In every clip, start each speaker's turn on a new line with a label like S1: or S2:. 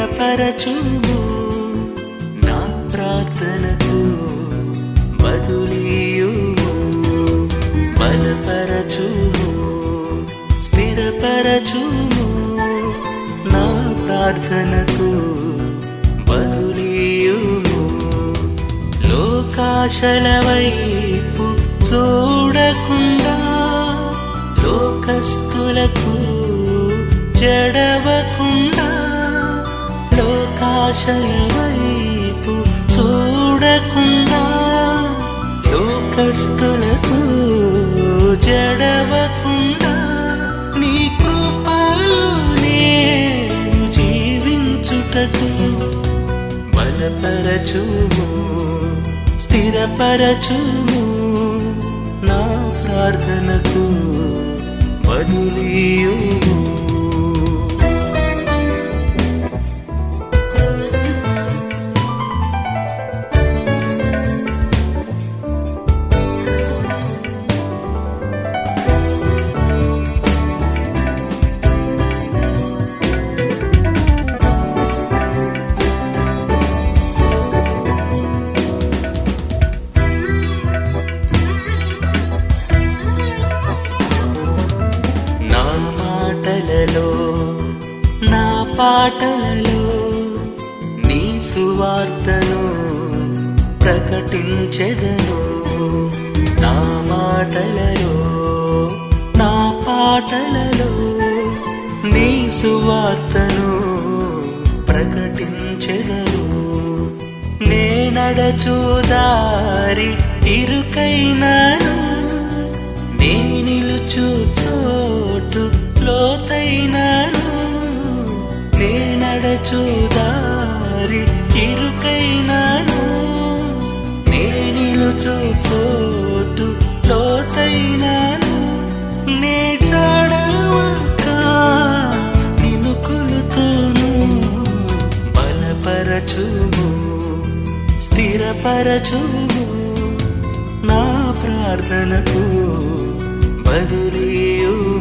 S1: స్థిరపరచుము. నా ప్రార్థనకు బదులీయుము. బలపరచుము. స్థిరపరచుము. నా ప్రార్థనకు బదులీయుము. లోకాశల వైపు చూడకుండా లోకస్తులకు చెడవకుండా వైపు చూడకుండా లోకస్తులకు జడవకుండా నీ కృపలో నేను జీవించుటకు బలపరచుము స్థిరపరచుము నా ప్రార్థనకు బదులీయుము. పాటలలో నీ సువార్తను ప్రకటించెదను. నా మాటలలో నా పాటలలో నీ సువార్తను ప్రకటించెదను. నేనడచూదారి ఇరుకైనా స్థిరపరచుము నా ప్రార్థనకు బదులీయుము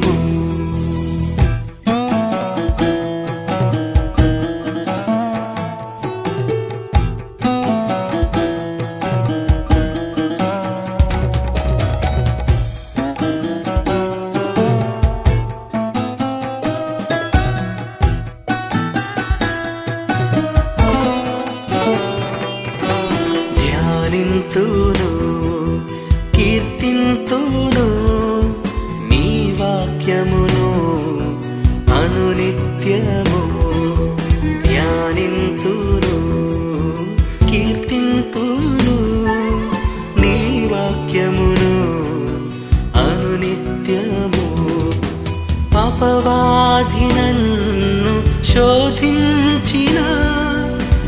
S1: శోధించిన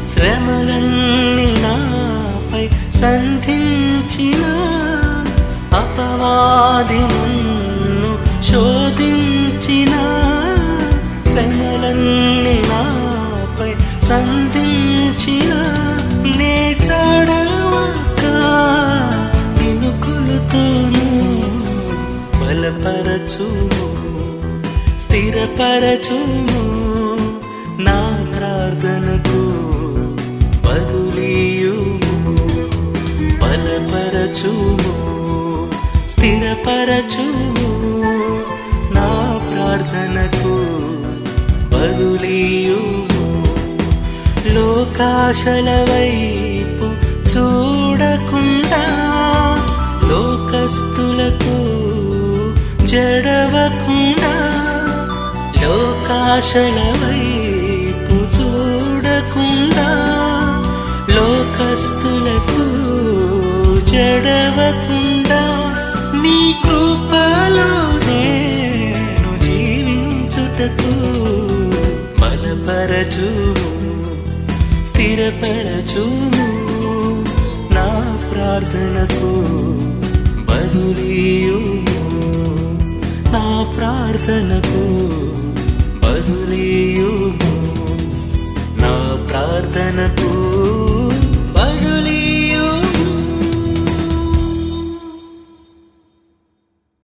S1: శ్రమలన్నీ నాపై సంధించిన అపవాది నన్ను శోధించిన శ్రమలన్నీ నాపై సంధించిన నే చడవక నిన్ను కొలుతును స్థిరపరచును చూ స్థిరపరచుము నా ప్రార్థనకు బదులీయుము. లోకాశల వైపు చూడకుండా లోకస్తులకు జడవకుండా లోకాశల వైపు చూడకుండా లోకస్తులకు చెడవకుండా నీ కృపలోనే నేను జీవించుటకు బలపరచు స్థిరపరచు నా ప్రార్థనకు బదులీయుము నా ప్రార్థనకు బదులీయుము.